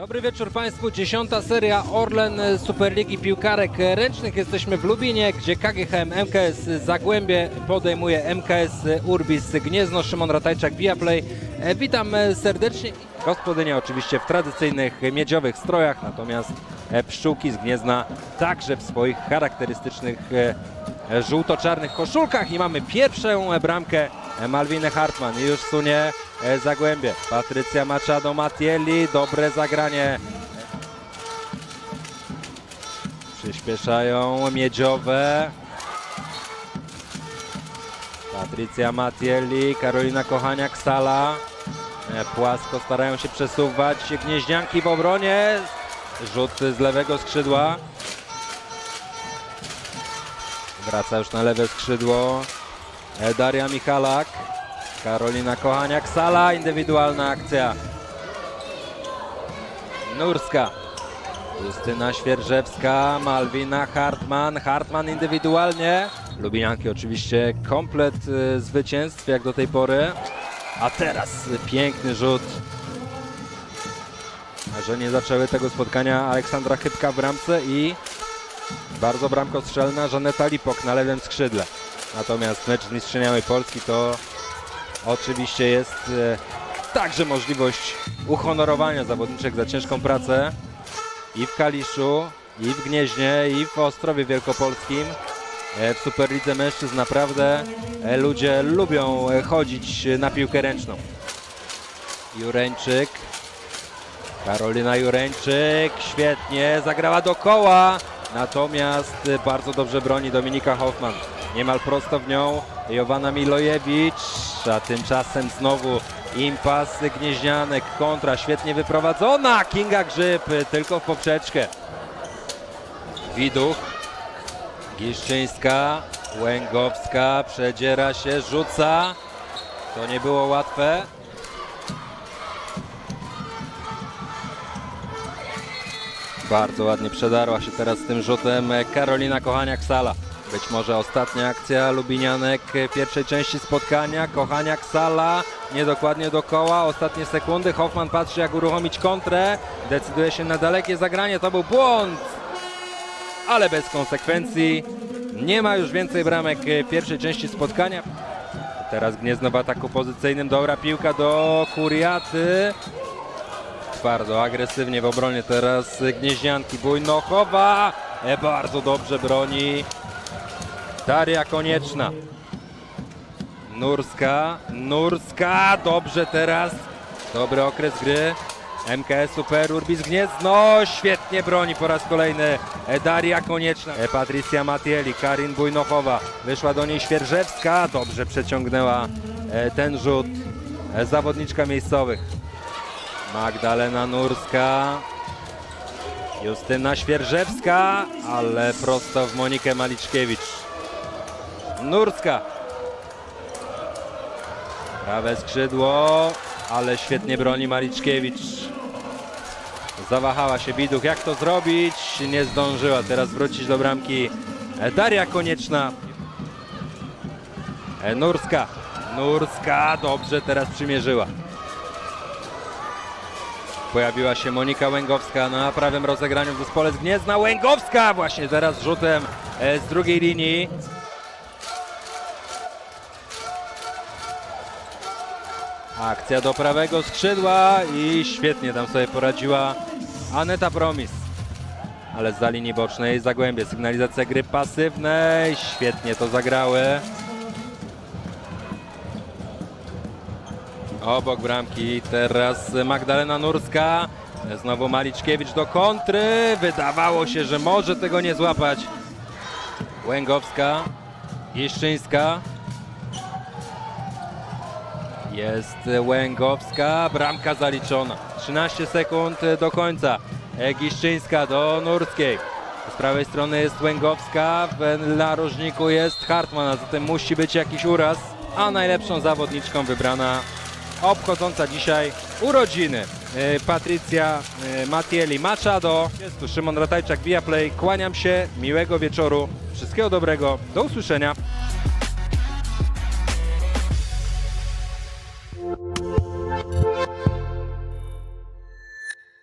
Dobry wieczór Państwu. Dziesiąta seria Orlen Superligi Piłkarek Ręcznych. Jesteśmy w Lubinie, gdzie KGHM MKS Zagłębie podejmuje MKS Urbis Gniezno. Szymon Ratajczak, Viaplay. E, Witam e, serdecznie. Gospodynia oczywiście w tradycyjnych miedziowych strojach, natomiast e, pszczółki z Gniezna także w swoich charakterystycznych e, żółto-czarnych koszulkach. I mamy pierwszą e, bramkę e, Malwiny Hartman. Już sunie e, Zagłębie. Patrycja Machado Matielli. Dobre zagranie. Przyspieszają miedziowe. Patrycja Matielli, Karolina Kochaniak-Sala. E, Płasko starają się przesuwać gnieźnianki w obronie. Rzut z lewego skrzydła. Wraca już na lewe skrzydło. E, Daria Michalak. Karolina Kochaniak-Sala. Indywidualna akcja. Nurska. Justyna Świerżewska, Malwina Hartman. Hartman indywidualnie. Lubinianki oczywiście komplet y, zwycięstw jak do tej pory. A teraz piękny rzut. Że nie zaczęły tego spotkania Aleksandra Chybka w bramce i bardzo bramkostrzelna Żaneta Lipok na lewym skrzydle. Natomiast mecz z Polski to oczywiście jest e, także możliwość uhonorowania zawodniczek za ciężką pracę i w Kaliszu, i w Gnieźnie, i w Ostrowie Wielkopolskim. E, W Superlidze Mężczyzn naprawdę e, ludzie lubią chodzić na piłkę ręczną. Jureńczyk, Karolina Jureńczyk, świetnie, zagrała do koła, natomiast bardzo dobrze broni Dominika Hoffman. Niemal prosto w nią Jowanna Milojewicz, a tymczasem znowu impas Gnieźnianek, kontra świetnie wyprowadzona, Kinga Grzyb tylko w poprzeczkę. Widuch, Giszczyńska, Łęgowska, przedziera się, rzuca. To nie było łatwe. Bardzo ładnie przedarła się teraz tym rzutem Karolina Kochaniak-Sala. Być może ostatnia akcja Lubinianek pierwszej części spotkania. Kochaniak-Sala niedokładnie do koła. Ostatnie sekundy. Hoffman patrzy jak uruchomić kontrę. Decyduje się na dalekie zagranie. To był błąd, ale bez konsekwencji. Nie ma już więcej bramek pierwszej części spotkania. Teraz Gniezno w ataku pozycyjnym. Dobra piłka do Kuriaty. Twardo, agresywnie w obronie teraz Gnieźnianki. Bujnochowa e, bardzo dobrze broni. Daria Konieczna. Nurska, Nurska, dobrze teraz. Dobry okres gry. MKS Super Urbis Gniezno, świetnie broni po raz kolejny Daria Konieczna. E, Patrycja Matieli, Karin Bujnochowa. Wyszła do niej Świerżewska, dobrze przeciągnęła e, ten rzut e, zawodniczka miejscowych. Magdalena Nurska. Justyna Świerżewska, ale prosto w Monikę Maliczkiewicz. Nurska. Prawe skrzydło, ale świetnie broni Maliczkiewicz. Zawahała się Biduch, jak to zrobić? Nie zdążyła teraz wrócić do bramki Daria Konieczna. E, Nurska. Nurska dobrze teraz przymierzyła. Pojawiła się Monika Łęgowska na prawym rozegraniu w zespole z Gniezna. Łęgowska właśnie teraz rzutem e, z drugiej linii. Akcja do prawego skrzydła i świetnie tam sobie poradziła Aneta Promis. Ale za linii bocznej Zagłębie, sygnalizacja gry pasywnej, świetnie to zagrały. Obok bramki teraz Magdalena Nurska. Znowu Maliczkiewicz do kontry. Wydawało się, że może tego nie złapać. Łęgowska, Giszczyńska. Jest Łęgowska, bramka zaliczona. 13 sekund do końca. Giszczyńska do Nurskiej. Z prawej strony jest Łęgowska, w narożniku jest Hartman, a zatem musi być jakiś uraz. A najlepszą zawodniczką wybrana, obchodząca dzisiaj urodziny, e, Patrycja e, Matieli Machado. Jest tu Szymon Ratajczak, Viaplay. Kłaniam się, miłego wieczoru, wszystkiego dobrego, do usłyszenia.